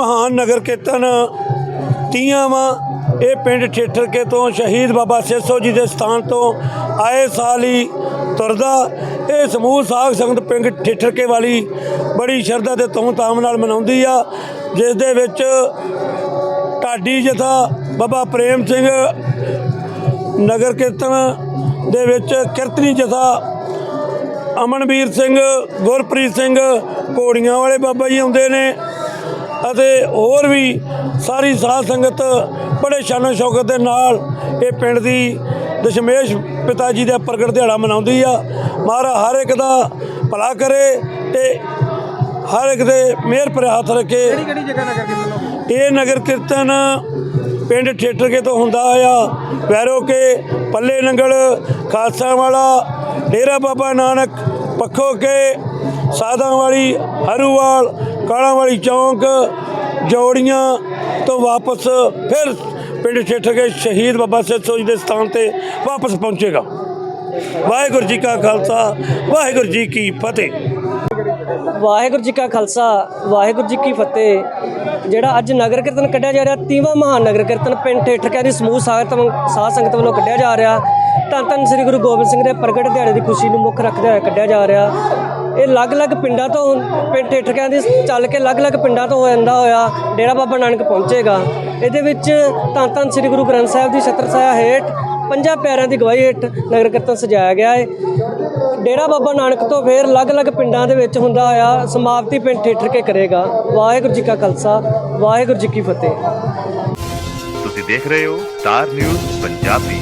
ਮਹਾਨ ਨਗਰ ਕੀਰਤਨ ਤੀਆਂ ਵਾ। ਇਹ ਪਿੰਡ ਠੇਠਰਕੇ ਤੋਂ ਸ਼ਹੀਦ ਬਾਬਾ ਸੇਸੋ ਜੀ ਦੇ ਸਥਾਨ ਤੋਂ ਆਏ ਸਾਲ ਹੀ ਤੁਰਦਾ। ਇਹ ਸਮੂਹ ਸਾਧ ਸੰਗਤ ਪਿੰਡ ਠੇਠਰਕੇ ਵਾਲੀ ਬੜੀ ਸ਼ਰਧਾ ਤੇ ਧੂਮ-ਧਾਮ ਨਾਲ ਮਨਾਉਂਦੀ ਆ, ਜਿਸ ਦੇ ਵਿੱਚ ਢਾਡੀ ਜਥਾ ਬਾਬਾ ਪ੍ਰੇਮ ਸਿੰਘ ਨਗਰ ਕੀਰਤਨ ਦੇ ਵਿੱਚ ਕੀਰਤਨੀ ਜਥਾ ਅਮਨਵੀਰ ਸਿੰਘ, ਗੁਰਪ੍ਰੀਤ ਸਿੰਘ ਘੋੜੀਆਂ ਵਾਲੇ ਬਾਬਾ ਜੀ ਆਉਂਦੇ ਨੇ। ਅਤੇ ਹੋਰ ਵੀ ਸਾਰੀ ਸਾਧ ਸੰਗਤ ਬੜੇ ਸ਼ਾਨੋ ਸ਼ੌਕਤ ਦੇ ਨਾਲ ਇਹ ਪਿੰਡ ਦੀ ਦਸ਼ਮੇਸ਼ ਪਿਤਾ ਜੀ ਦਾ ਪ੍ਰਗਟ ਦਿਹਾੜਾ ਮਨਾਉਂਦੀ ਆ। ਮਹਾਰਾ ਹਰ ਇੱਕ ਦਾ ਭਲਾ ਕਰੇ ਤੇ ਹਰ ਇੱਕ ਦੇ ਮਿਹਰ ਭਰੇ ਹੱਥ ਰੱਖੇ। ਕਿਹੜੀ ਕਿਹੜੀ ਜਗ੍ਹਾ ਨਗਰ ਕੀਰਤਨ ਹੋਊ? ਇਹ ਨਗਰ ਕੀਰਤਨ ਪਿੰਡ ਠੇਠਰਕੇ ਤੋਂ ਹੁੰਦਾ ਆ। ਵੈਰੋ ਕੇ ਪੱਲੇ ਨੰਗਲ ਖਾਲਸਾ ਵਾਲਾ ਡੇਰਾ ਬਾਬਾ ਨਾਨਕ ਪੱਖੋ ਕੇ ਸਾਧਾਂ ਵਾਲੀ ਹਰੂਵਾਲ ਕਾਲਾਂ ਵਾਲੀ ਚੌਂਕ ਜੋੜੀਆਂ ਤੋਂ ਵਾਪਸ ਫਿਰ ਪਿੰਡ ਠੇਠਰਕੇ ਸ਼ਹੀਦ ਬਾਬਾ ਸਿੱਧੂ ਜੀ ਦੇ ਸਥਾਨ ਤੇ ਵਾਪਸ ਪਹੁੰਚੇਗਾ। ਵਾਹਿਗੁਰੂ ਜੀ ਕਾ ਖਾਲਸਾ, ਵਾਹਿਗੁਰੂ ਜੀ ਕੀ ਫਤਿਹ। ਵਾਹਿਗੁਰੂ ਜੀ ਕਾ ਖਾਲਸਾ, ਵਾਹਿਗੁਰੂ ਜੀ ਕੀ ਫਤਿਹ। ਜਿਹੜਾ ਅੱਜ ਨਗਰ ਕੀਰਤਨ ਕੱਢਿਆ ਜਾ ਰਿਹਾ, ਤੀਵਾਂ ਮਹਾਨ ਨਗਰ ਕੀਰਤਨ ਪਿੰਡ ਠੇਠਕਿਆਂ ਦੀ ਸਮੂਹ ਸਾਧ ਸਾਧ ਸੰਗਤ ਵੱਲੋਂ ਕੱਢਿਆ ਜਾ ਰਿਹਾ। ਧੰਨ ਧੰਨ ਸ੍ਰੀ ਗੁਰੂ ਗੋਬਿੰਦ ਸਿੰਘ ਦੇ ਪ੍ਰਗਟ ਦਿਹਾੜੇ ਦੀ ਖੁਸ਼ੀ ਨੂੰ ਮੁੱਖ ਰੱਖਦੇ ਹੋਏ ਕੱਢਿਆ ਜਾ ਰਿਹਾ। ਇਹ ਅਲੱਗ-ਅਲੱਗ ਪਿੰਡਾਂ ਤੋਂ ਪਿੰਡ ਠੇਠਕਿਆਂ ਦੀ ਚੱਲ ਕੇ ਅਲੱਗ-ਅਲੱਗ ਪਿੰਡਾਂ ਤੋਂ ਜਾਂਦਾ ਹੋਇਆ ਡੇਰਾ ਬਾਬਾ ਨਾਨਕ ਪਹੁੰਚੇਗਾ। ਇਹਦੇ ਵਿੱਚ ਧੰਨ ਧੰਨ ਸ੍ਰੀ ਗੁਰੂ ਗ੍ਰੰਥ ਸਾਹਿਬ ਦੀ ਛਤਰ ਛਾਇਆ ਹੇਠ ਪੰਜਾਂ ਪਿਆਰਿਆਂ ਦੀ ਗਵਾਹੀ ਹੇਠ ਨਗਰ ਕੀਰਤਨ ਸਜਾਇਆ ਗਿਆ ਹੈ ਡੇਰਾ ਬਾਬਾ ਨਾਨਕ ਤੋਂ ਫੇਰ ਅਲੱਗ-ਅਲੱਗ ਪਿੰਡਾਂ ਦੇ ਵਿੱਚ ਹੁੰਦਾ ਹੋਇਆ ਸਮਾਪਤੀ ਪਿੰਡ ਠੇਠਰ ਕੇ ਕਰੇਗਾ। ਵਾਹਿਗੁਰੂ ਜੀ ਕਾ ਖਾਲਸਾ, ਵਾਹਿਗੁਰੂ ਜੀ ਕੀ ਫਤਿਹ। ਤੁਸੀਂ ਦੇਖ ਰਹੇ ਹੋ ਸਟਾਰ ਨਿਊਜ਼ ਪੰਜਾਬੀ।